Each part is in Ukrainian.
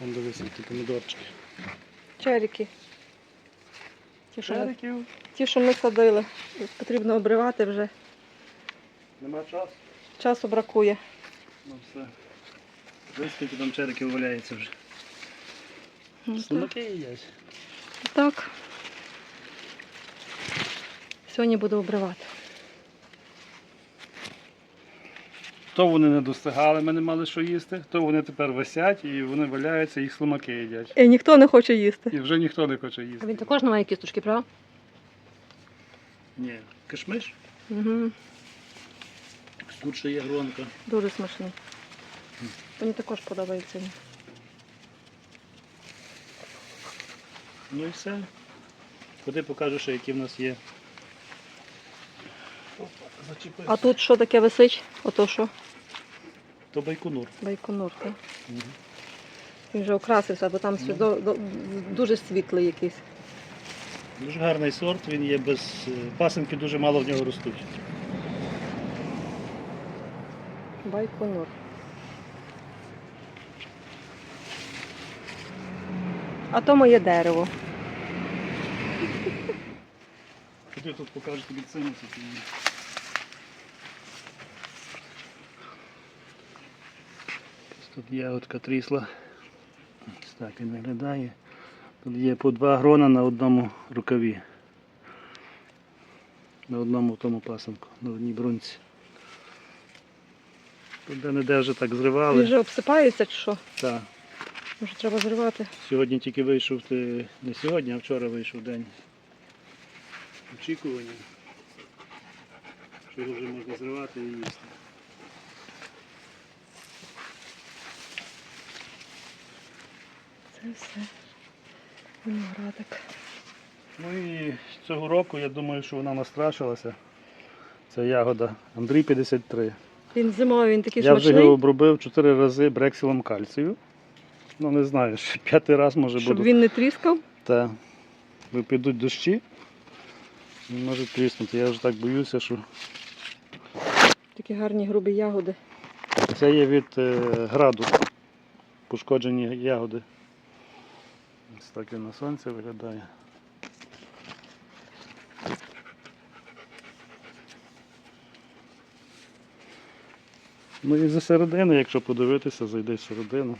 Вон дивись, які помідорчики. Черіки. Ті, що ми, Шариків ті, що ми садили. Потрібно обривати вже. нема часу. Часу бракує. Ну все. Дивись, скільки там чериків валяється вже. Ну, так. Сумаки їдять. Так. Сьогодні буду обривати. То вони не достигали, ми не мали що їсти, то вони тепер висять і вони валяються, їх слимаки їдять. І ніхто не хоче їсти. І вже ніхто не хоче А їсти. він також не має кісточки, правда? Ні. Кишмиш? Угу. Тут ще є гронка. Дуже смачний. Мені також подобається. Ну і все. Ходи покажу, ще які в нас є. А тут що таке висить? Ото що? То байконур. Байконур, так? Угу. Він вже окрасився, бо там Ну. світло- до- дуже світлий якийсь. Дуже гарний сорт, він є без е, пасинки, дуже мало в нього ростуть. Байконур. А то моє дерево. Ходи тут покажу тобі ціну. які є. Ось Тут ягодка трісла. Ось так він виглядає. Тут є по два грона на одному рукаві. На одному тому пасанку, на одній брунці. Тут де не де вже так Він зривали. вже обсипається чи що? Так. Може треба зривати. Сьогодні тільки вийшов, ти- не сьогодні, а вчора вийшов день очікування, що його вже можна зривати і їсти. Це все. Виноградик. Ну і цього року я думаю, що вона настрашилася. Це ягода Андрій 53. Він зимовий, він такий Я вже його обробив 4 рази брексилом кальцію. Ну не знаю, ще п'ятий раз може щоб буду. він не тріскав. Та ви підуть дощі. Він може тріснути. Я вже так боюся, що Такі гарні грубі ягоди. Це є від е, граду. Пошкоджені ягоди. Ось так він на сонці виглядає. Ну і за середини, якщо подивитися, зайди середину.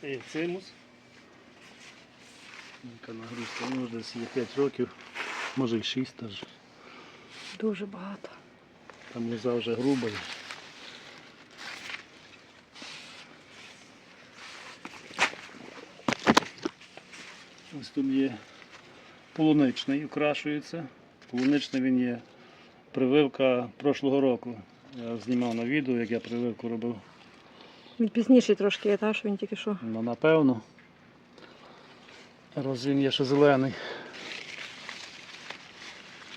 Це є цимус. Нагрузка, ну десь є 5 років, може і 6 теж. Дуже багато. Там лоза вже груба. Ось тут є полуничний, окрашується. Полуничний він є прививка прошлого року. Я знімав на відео, як я прививку робив. Він пізніший трошки є, та, що він тільки що. Ну, напевно. Раз він є ще зелений.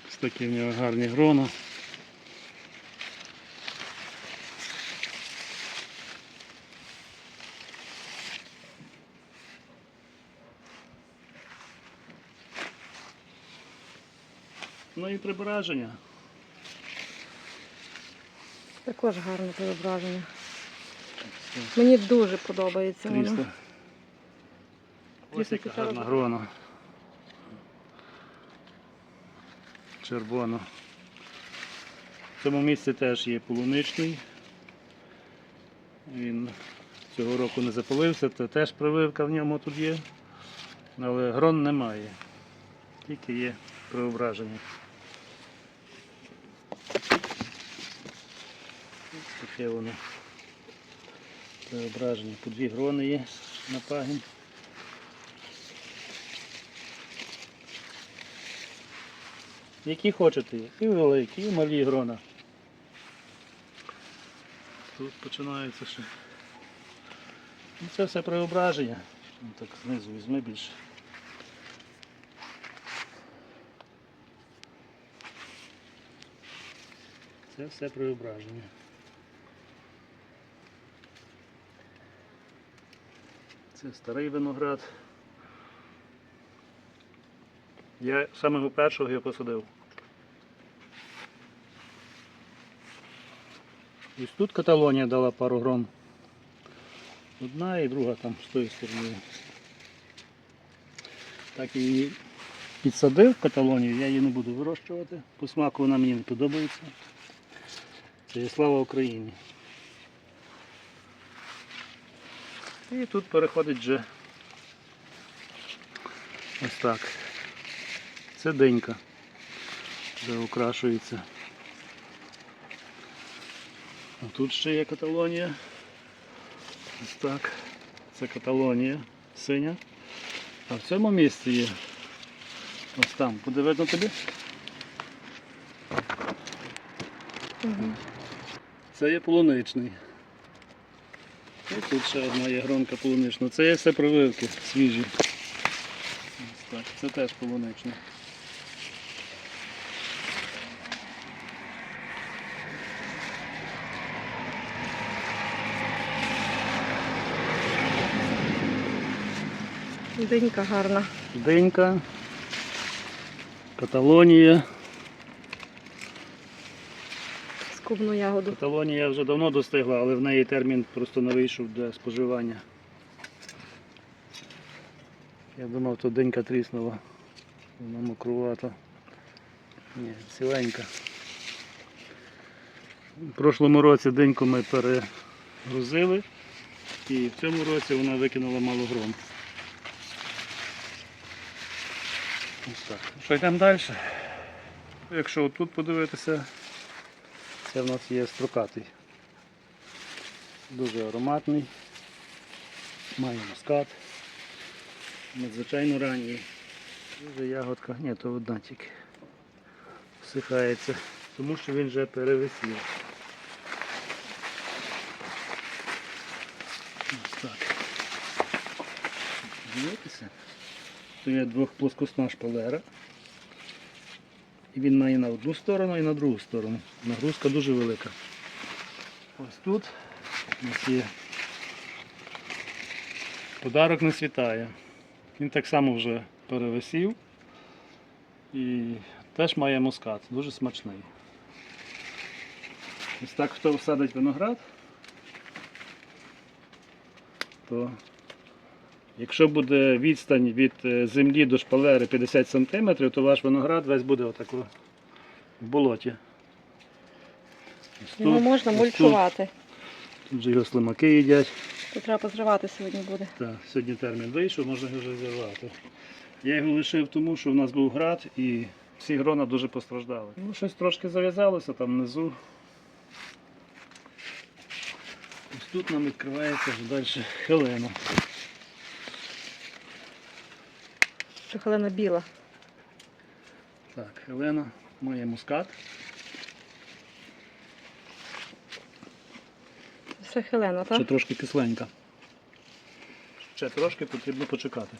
Ось такі в нього гарні грона. Ну і прибраження. Також гарне зображення. Мені дуже подобається воно. Ось яка гарна грона. Червона. В цьому місці теж є полуничний. Він цього року не запалився, це теж прививка в ньому тут є. Але грон немає. Тільки є преображення. Ось Таке воно. Преображення. По дві грони є на пагін. Які хочете, і великі, і малі грона. Тут починається ще. Ну, це все преображення. Ну, Так знизу візьми більше. Це все преображення. Це старий виноград. Я самого першого його посадив. Ось тут Каталонія дала пару гром. Одна і друга там з тої сторони. Так її підсадив Каталонію, я її не буду вирощувати. По смаку вона мені не подобається. Це слава Україні. І тут переходить вже ось так. Це денька, де окрашується. А тут ще є Каталонія. Ось так. Це Каталонія синя. А в цьому місці є. Ось там. Буде видно тобі? Угу. Це є полуничний. І тут ще одна є гронка полунична. Це є все прививки свіжі. Ось так. Це теж полуничний. Денька гарна. Денька. Каталонія. Скубну ягоду. Каталонія вже давно достигла, але в неї термін просто не вийшов для споживання. Я думав, то денька тріснула. Вона мокрувата. Ні, ціленька. У прошлому році деньку ми перегрузили і в цьому році вона викинула мало гром. Ось так. Що йдемо далі? Якщо тут подивитися, це в нас є строкатий. Дуже ароматний. Має мускат. Надзвичайно ранній. Дуже ягодка. Ні, то одна тільки. Всихається. Тому що він вже перевисів. Ось так. Дивитися. Є двохплоскосна шпалера. І він має на одну сторону і на другу сторону. Нагрузка дуже велика. Ось тут у нас є подарок не світає. Він так само вже перевисів і теж має мускат, дуже смачний. Ось так хто всадить виноград, то якщо буде відстань від е, землі до шпалери 50 см, то ваш виноград весь буде отак в болоті. Тут, можна мульчувати. Тут, тут же його слимаки їдять. Тут треба позривати сьогодні буде. Так, сьогодні термін вийшов, можна його вже зірвати. Я його лишив тому, що в нас був град і всі грона дуже постраждали. Ну, щось трошки зав'язалося там внизу. Ось тут нам відкривається вже далі хелена. Це халена біла. Так, хелена має мускат. Це Хелена, Ще трошки кисленька. Ще трошки потрібно почекати.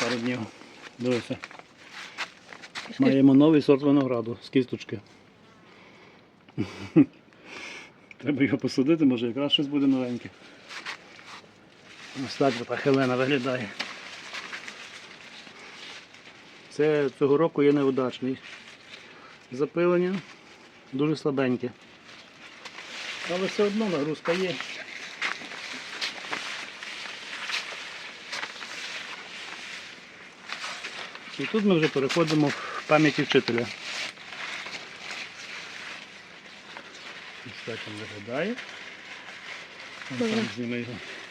Пару днів. Дивися. Маємо новий сорт винограду з кісточки. Треба його посадити, може якраз щось буде новеньке. Ось так та Хелена виглядає. Це цього року є неудачний. Запилення дуже слабеньке. Але все одно нагрузка є. І тут ми вже переходимо в пам'яті вчителя. Ось так він виглядає.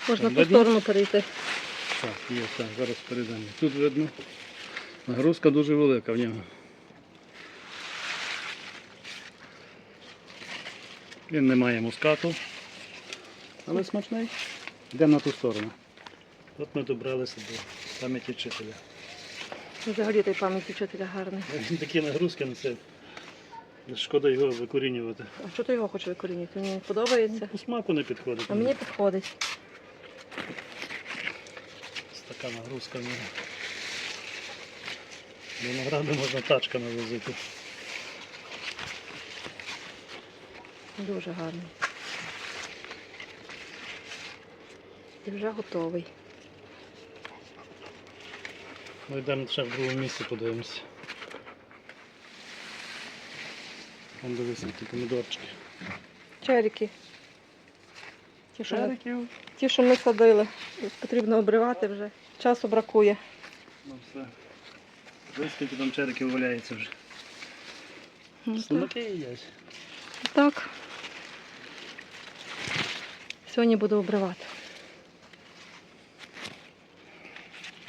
Можна. Видно? сторону перейти. Так, є, так, зараз перейдемо. Тут видно. Нагрузка дуже велика в нього. Він не має мускату, але смачний. Йдемо на ту сторону. От ми добралися до пам'яті вчителя. Взагалі той пам'яті вчителя гарний. Він такі нагрузки несе. Шкода його викорінювати. А що ти його хочеш викорінити? Мені подобається. По смаку не підходить. А мені підходить. Ось така нагрузка в нього. Винограду можна тачками возити. Дуже гарний. І вже готовий. Ми йдемо ще в другому місці подивимося. Там дивися, які помідорчики. Черіки. Ті, що ми, ті, що ми садили. Потрібно обривати вже. Часу бракує. Ну все. Дивись, скільки там чериків валяється вже. Ну, так. Слимаки їдять. Так. Сьогодні буду обривати.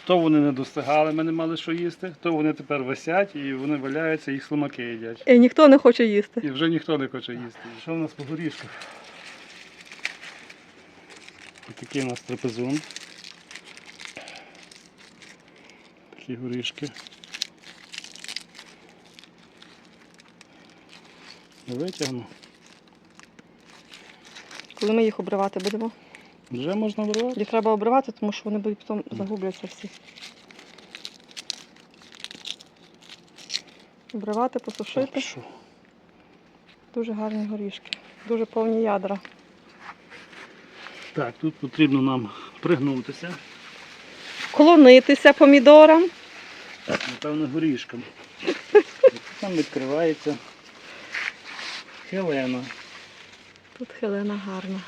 То вони не достигали, ми не мали що їсти, то вони тепер висять і вони валяються, їх слимаки їдять. І ніхто не хоче їсти. І вже ніхто не хоче їсти. Що в нас по горішках? Такий у нас трапезун. Такі горішки. Витягну. Коли ми їх обривати будемо. Вже можна вирвати? Їх треба обривати, тому що вони будуть потім загубляться всі. Обривати, посушити. Так? Дуже гарні горішки. Дуже повні ядра. Так, тут потрібно нам пригнутися. Клонитися помідорам. Напевно, горішком. Там відкривається. Хелена. Тут хилина гарна.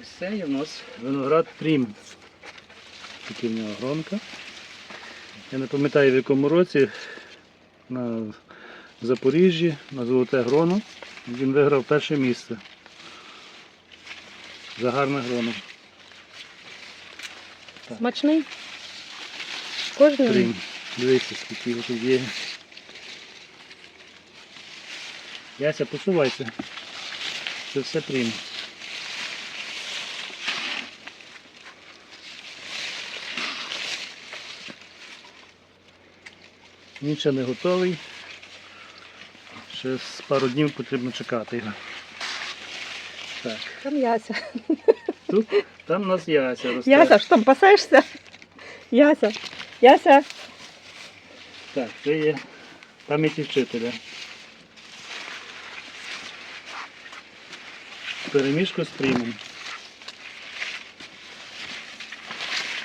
Ось це є в нас виноград Прім. Такий в нього гронка. Я не пам'ятаю в якому році на Запоріжжі на Золоте Гроно він виграв перше місце. За гарне гроно. Так. Смачний? Кожний. Прім. Дивіться, скільки його тут є. Яся, посувайся. Це все прім. Він ще не готовий. Ще з пару днів потрібно чекати його. Так, Там Яся. тут там у нас яся росте. Яся, що там пасешся? Яся. Яся. Так, це є пам'яті вчителя. Перемішку з прімом.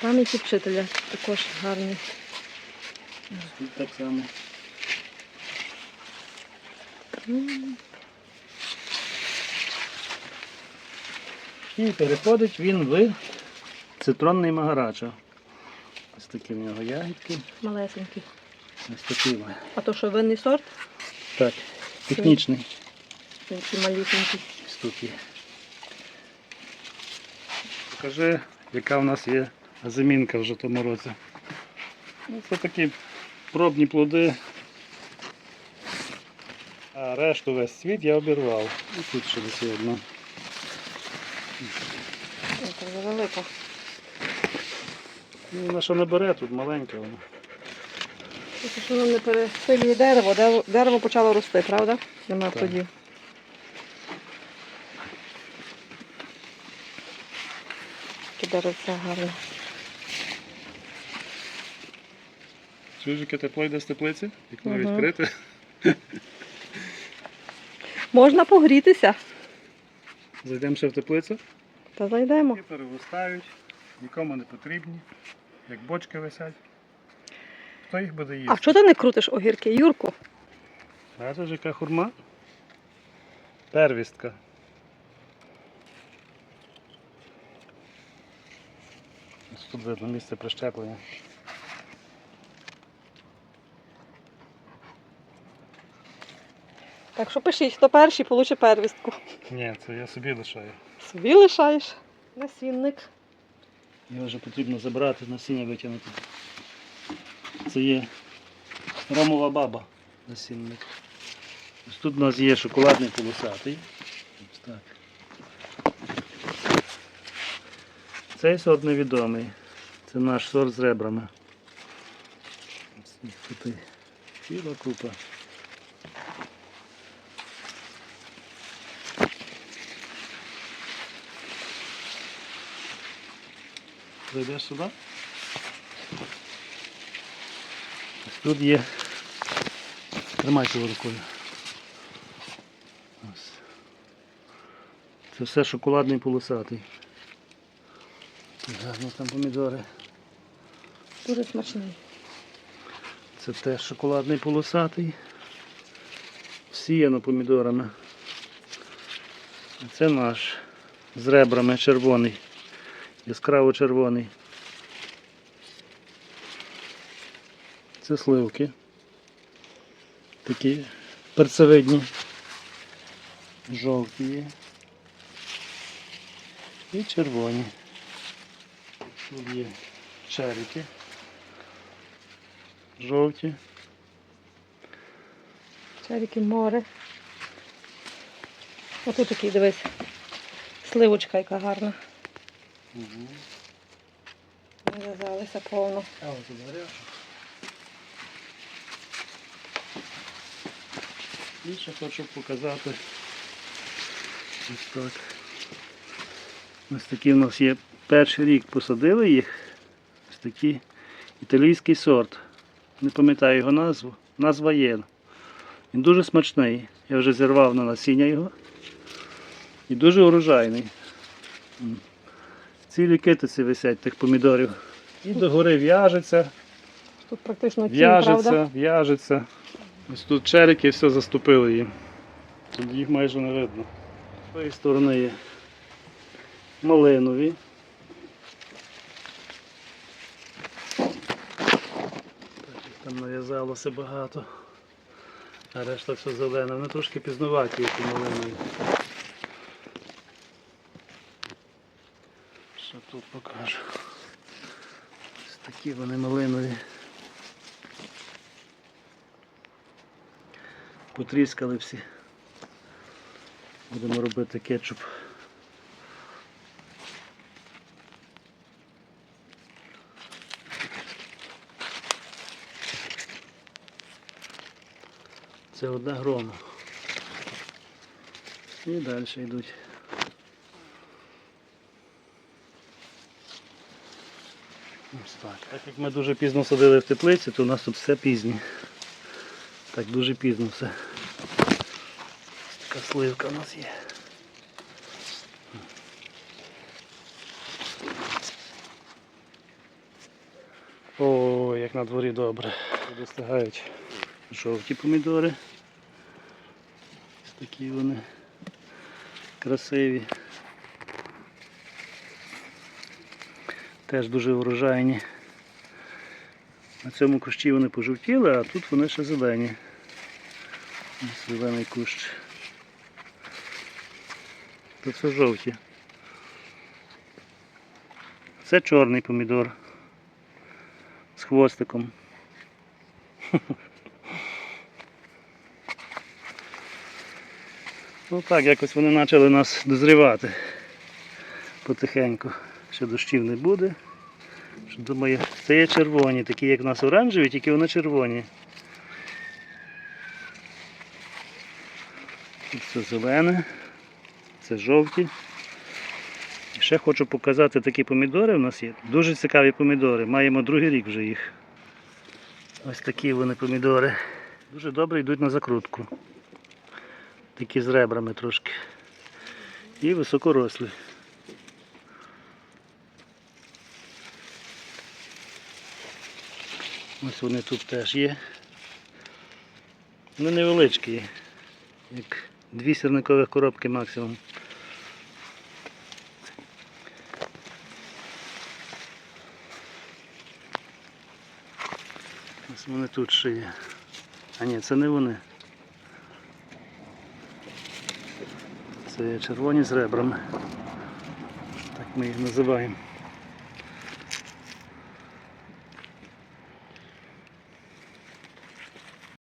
Пам'яті вчителя також. Тут так само. І переходить він в цитронний магарачо. Ось такі в нього ягідки. Малесенький. Ось такі. вони. А то що винний сорт? Так, технічний. Він такий малюсенький. Ось. Покажи, яка в нас є замінка в тому році. Ну, Це такі пробні плоди. А решту весь світ я обірвав. І тут ще десь одна. Це вже велика. Ну, Вона що не бере, тут маленька вона. Що воно не пересилює дерево. Дерево- Дерево почало рости, правда? Нема Так. плодів. Таке деревце гарне. Чуєш, яке тепло йде з теплиці? Вікно Мгм. відкрите. Можна погрітися. Зайдемо ще в теплицю. Та зайдемо. І переростають, нікому не потрібні, як бочки висять. Хто їх буде їсти? А чого ти не крутиш огірки, Юрку? Бачиш, яка хурма? Первістка. Ось тут видно місце прищеплення. Так що пишіть, хто перший получить первістку. Ні, це я собі лишаю. Собі лишаєш. Насінник. Його вже потрібно забрати, насіння витягнути. Це є ромова баба насінник. Ось тут у нас є шоколадний полосатий. Ось так. Цей сорт невідомий. Це наш сорт з ребрами. Ось їх Тут ціла купа. Зайдеш сюди? Тут є. Тримайте його рукою. Ось. Це все шоколадний полосатий. Гарні там помідори. Дуже смачний. Це теж шоколадний полосатий. Всіяно помідорами. Це наш з ребрами червоний. Яскраво червоний. Це сливки. Такі перцевидні. Жовті. І червоні. Тут є черики. Жовті. Чарики море. Ось тут такий, дивись. Сливочка яка гарна. Угу. Нав'язалися повно. А ось тут гаряча. І ще хочу показати. Ось так. Ось такі в нас є перший рік посадили їх. Ось такий італійський сорт. Не пам'ятаю його назву. Назва є. Він дуже смачний. Я вже зірвав на насіння його. І дуже урожайний. Цілі китиці висять тих помідорів. І догори в'яжеться, Тут практично тінь, в'яжеться, в'яжеться. Ось тут черики все заступили їм. Тут їх майже не видно. З тої сторони є малинові. Там нав'язалося багато. А решта все зелене. Вони трошки пізнуваті, як і малинові. Що тут покажу? Ось такі вони малинові. Потріскали всі. Будемо робити кетчуп. Це одна грома. І далі йдуть. Ось так. Так як ми дуже пізно садили в теплиці, то у нас тут все пізнє. Так дуже пізно все. Така сливка у нас є. О, як на дворі добре. Достигають жовті помідори. Ось такі вони красиві. Теж дуже врожайні. На цьому кущі вони пожовтіли, а тут вони ще зелені. Зелений кущ. Тут все жовті. Це чорний помідор з хвостиком. Ну так, якось вони почали нас дозрівати потихеньку. Ще дощів не буде. Думаю, це є червоні, такі як у нас оранжеві, тільки вони червоні. Тут це зелене, це жовті. І ще хочу показати такі помідори у нас є. Дуже цікаві помідори. Маємо другий рік вже їх. Ось такі вони помідори. Дуже добре йдуть на закрутку. Такі з ребрами трошки. І високорослі. Ось вони тут теж є. Вони невеличкі, як дві сірникових коробки максимум. Вони тут ще є. А ні, це не вони. Це червоні з ребрами. Так ми їх називаємо.